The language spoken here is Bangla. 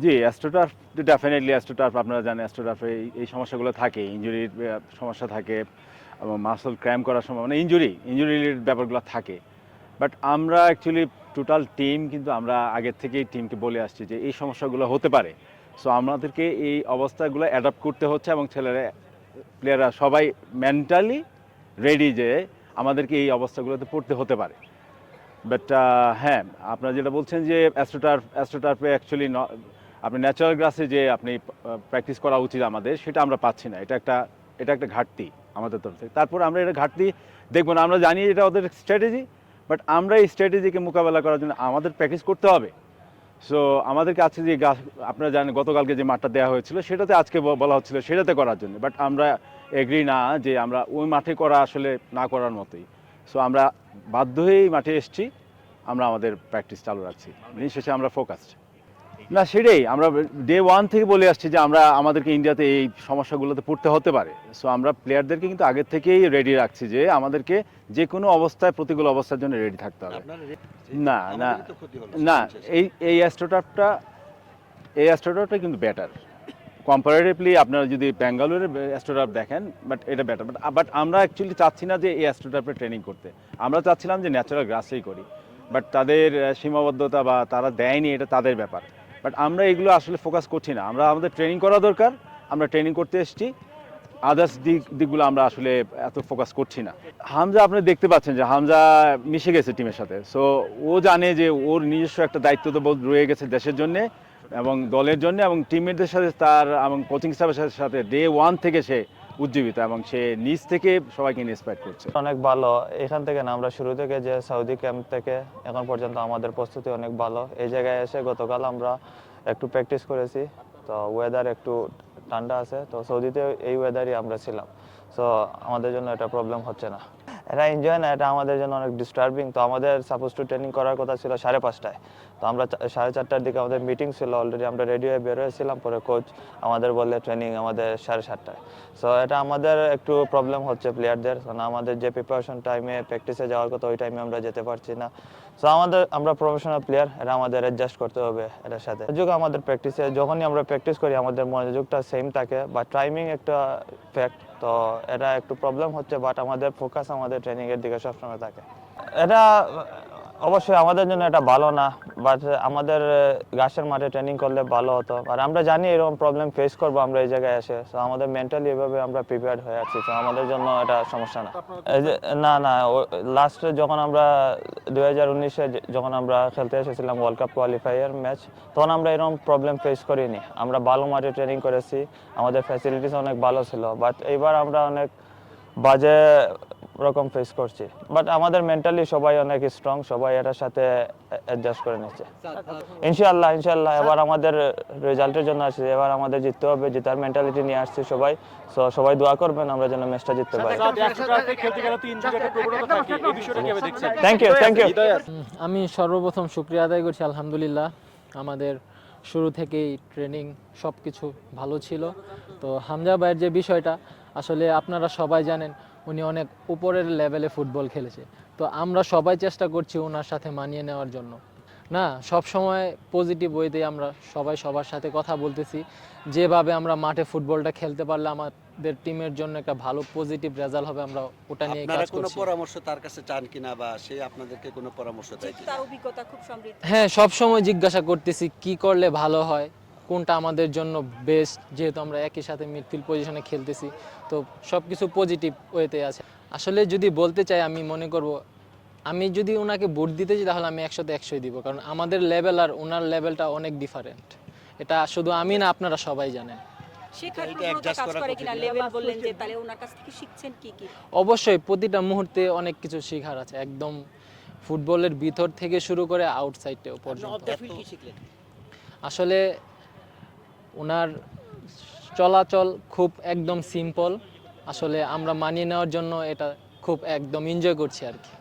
জি অ্যাস্ট্রোটার্ফ ডেফিনেটলি অ্যাস্ট্রোটার্ফ আপনারা জানেন অ্যাস্ট্রোটার্ফে এই সমস্যাগুলো থাকে ইঞ্জুরির সমস্যা থাকে, এবং মাসল ক্র্যাম করার সময় মানে ইঞ্জুরি ইঞ্জুরির ব্যাপারগুলো থাকে। বাট আমরা অ্যাকচুয়ালি টোটাল টিম কিন্তু আমরা আগের থেকেই টিমকে বলে আসছি যে এই সমস্যাগুলো হতে পারে। সো আমাদেরকে এই অবস্থাগুলো অ্যাডাপ্ট করতে হচ্ছে এবং ছেলেরা প্লেয়াররা সবাই মেন্টালি রেডি যে আমাদেরকে এই অবস্থাগুলোতে পড়তে হতে পারে। বাট হ্যাঁ আপনারা যেটা বলছেন যে অ্যাস্ট্রোটার্ফ অ্যাস্ট্রোটার্ফে অ্যাকচুয়ালি আপনি ন্যাচারাল গ্রাসে যে আপনি প্র্যাকটিস করা উচিত আমাদের, সেটা আমরা পাচ্ছি না। এটা একটা এটা একটা ঘাটতি আমাদের তরফ থেকে। তারপর আমরা এটা ঘাটতি দেখব না। আমরা জানি এটা ওদের স্ট্র্যাটেজি বাট আমরা এই স্ট্র্যাটেজিকে মোকাবেলা করার জন্য আমাদের প্র্যাকটিস করতে হবে। সো আমাদেরকে আজকে যে গাছ, আপনারা জানেন গতকালকে যে মাঠটা দেওয়া হয়েছিল, সেটাতে আজকে বলা হচ্ছিল সেটাতে করার জন্য। বাট আমরা এগ্রি না যে আমরা ওই মাঠে করা আসলে না করার মতোই। সো আমরা বাধ্য হয়েই মাঠে এসেছি। আমরা আমাদের প্র্যাকটিস চালু রাখছি। শেষে আমরা ফোকাসড না সেটাই। আমরা ডে ওয়ান থেকে বলে আসছি যে আমরা আমাদেরকে ইন্ডিয়াতে এই সমস্যাগুলোতে পড়তে হতে পারে। সো আমরা প্লেয়ারদেরকে কিন্তু আগের থেকেই রেডি রাখছি যে আমাদেরকে যে কোনো অবস্থায় প্রতিকূল অবস্থার জন্য রেডি থাকতে হবে। না না। না এই এই অ্যাস্ট্রোটাপটা এই অ্যাস্ট্রোটাপটা কিন্তু বেটার কম্পারেটিভলি আপনারা যদি ব্যাঙ্গালোরের অ্যাস্ট্রোটাপ দেখেন বাট এটা বেটার বাট বাট আমরা অ্যাকচুয়ালি চাচ্ছি না যে এই অ্যাস্ট্রোটাপে ট্রেনিং করতে। আমরা চাচ্ছিলাম যে ন্যাচারাল গ্রাসেই করি। বাট তাদের সীমাবদ্ধতা বা তারা দেয়নি এটা তাদের ব্যাপার। বাট আমরা এগুলো আসলে ফোকাস করছি না। আমরা আমাদের ট্রেনিং করা দরকার, আমরা ট্রেনিং করতে এসেছি। আদার্স দিক, দিকগুলো আমরা আসলে এত ফোকাস করছি না। হামজা, আপনি দেখতে পাচ্ছেন যে হামজা মিশে গেছে টিমের সাথে। সো ও জানে যে ওর নিজস্ব একটা দায়িত্ব তো বোধ রয়ে গেছে দেশের জন্য এবং দলের জন্য এবং টিমমেটদের সাথে তার এবং কোচিং স্টাফের সাথে সাথে ডে ওয়ান থেকে সে উজ্জীবিত এবং সে নিজ থেকে সবাইকে ইন্সপায়ার করছে। অনেক ভালো। এখান থেকে না, আমরা শুরু থেকে যে সৌদি ক্যাম্প থেকে এখন পর্যন্ত আমাদের প্রস্তুতি অনেক ভালো। এই জায়গায় এসে গতকাল আমরা একটু প্র্যাকটিস করেছি। তো ওয়েদার একটু ঠান্ডা আছে। তো সৌদিতে এই ওয়েদারই আমরা ছিলাম। সো আমাদের জন্য এটা প্রবলেম হচ্ছে না। এটা এনজয় না এটা আমাদের জন্য অনেক ডিস্টার্বিং তো আমাদের সাপোজ টু ট্রেনিং করার কথা ছিল সাড়ে পাঁচটায়। তো আমরা সাড়ে চারটার দিকে আমাদের মিটিং ছিল অলরেডি আমরা রেডি হয়ে বের হয়েছিলাম পরে কোচ আমাদের বললে ট্রেনিং আমাদের সাড়ে সাতটায়। সো এটা আমাদের একটু প্রবলেম হচ্ছে প্লেয়ারদের কারণ আমাদের যে প্রিপারেশন টাইমে প্র্যাকটিসে যাওয়ার কথা, ওই টাইমে আমরা যেতে পারছি না। সো আমাদের, আমরা প্রফেশনাল প্লেয়ার এটা আমাদের অ্যাডজাস্ট করতে হবে এটার সাথে। যুগ আমাদের প্র্যাকটিসে যখনই আমরা প্র্যাকটিস করি, আমাদের মনোযোগটা সেম থাকে বা টাইমিং একটা ফ্যাক্ট তো এটা একটু প্রবলেম হচ্ছে বাট আমাদের ফোকাস আমাদের ট্রেনিংয়ের দিকে সবসময় থাকে। এটা অবশ্যই আমাদের জন্য এটা ভালো না বাট আমাদের ঘাসের মাঠে ট্রেনিং করলে ভালো হতো। আর আমরা জানি এরকম প্রবলেম ফেস করব আমরা এই জায়গায় এসে তো আমাদের মেন্টালি এভাবে আমরা প্রিপেয়ার্ড হয়ে আছি তো আমাদের জন্য এটা সমস্যা না। না না লাস্টে যখন আমরা দুই হাজার উনিশে যখন আমরা খেলতে এসেছিলাম ওয়ার্ল্ড কাপ কোয়ালিফায়ার ম্যাচ তখন আমরা এরকম প্রবলেম ফেস করিনি। আমরা ভালো মাঠে ট্রেনিং করেছি আমাদের ফ্যাসিলিটিস অনেক ভালো ছিল বাট এবার আমরা অনেক বাজে রকম ফেস করছি। বাট আমাদের মেন্টালি সবাই অনেক স্ট্রং সবাই এটার সাথে অ্যাডজাস্ট করে নিচ্ছে। ইনশাআল্লাহ ইনশাআল্লাহ এবার আমাদের রেজাল্টের জন্য আসছে এবার আমাদের জিততে হবে জেতার মেন্টালিটি নিয়ে আসছে সবাই। সো সবাই দোয়া করবেন আমরা যেন ম্যাচটা জিততে পারি। থ্যাংক ইউ থ্যাংক ইউ আমি সর্বপ্রথম শুক্রিয়া আদায় করছি আলহামদুলিল্লাহ। আমাদের শুরু থেকেই ট্রেনিং সব কিছু ভালো ছিল। তো হামজা ভাইয়ের যে বিষয়টা আসলে আপনারা সবাই জানেন উনি অনেক উপরের লেভেলে ফুটবল খেলেছে। তো আমরা সবাই চেষ্টা করছি ওনার সাথে মানিয়ে নেওয়ার জন্য। না সব সময় পজিটিভ ওয়েতে আমরা সবাই সবার সাথে কথা বলতেছি। যেভাবে আমরা মাঠে ফুটবলটা খেলতে পারলে আমাদের টিমের জন্য একটা ভালো পজিটিভ রেজাল্ট হবে আমরা ওটা নিয়ে আপনারা কাজ কোনো পরামর্শ তার কাছে চান কিনা বা সে আপনাদেরকে কোনো পরামর্শ দেয় তার অভিজ্ঞতা খুব সমৃদ্ধ। হ্যাঁ সব সময় জিজ্ঞাসা করতেছি কি করলে ভালো হয়? কোনটা আমাদের জন্য বেস্ট যেহেতু আমরা একই সাথে মিডফিল্ড পজিশনে খেলতেছি তো সব কিছু পজিটিভ ওয়েতে আছে। আসলে যদি বলতে চাই আমি মনে করব আমি যদি ওনাকে ভোট দিতে চাই তাহলে আমি একশোতে একশোই দিব কারণ আমাদের লেভেল আর ওনার লেভেলটা অনেক ডিফারেন্ট এটা শুধু আমি না আপনারা সবাই জানেন। শেখার এটা প্রবণতা adjust কাজ করা করে কঠিন। কিনা লেভেল বললেন যে তাহলে ওনার কাছ থেকে শিখছেন কি কি? অবশ্যই প্রতিটা মুহূর্তে অনেক কিছু শেখার আছে একদম ফুটবলের ভিতর থেকে শুরু করে আউটসাইডেও পর্যন্ত। আসলে ওনার চলাচল খুব একদম সিম্পল আসলে আমরা মানিয়ে নেওয়ার জন্য এটা খুব একদম এনজয় করছি আর কি।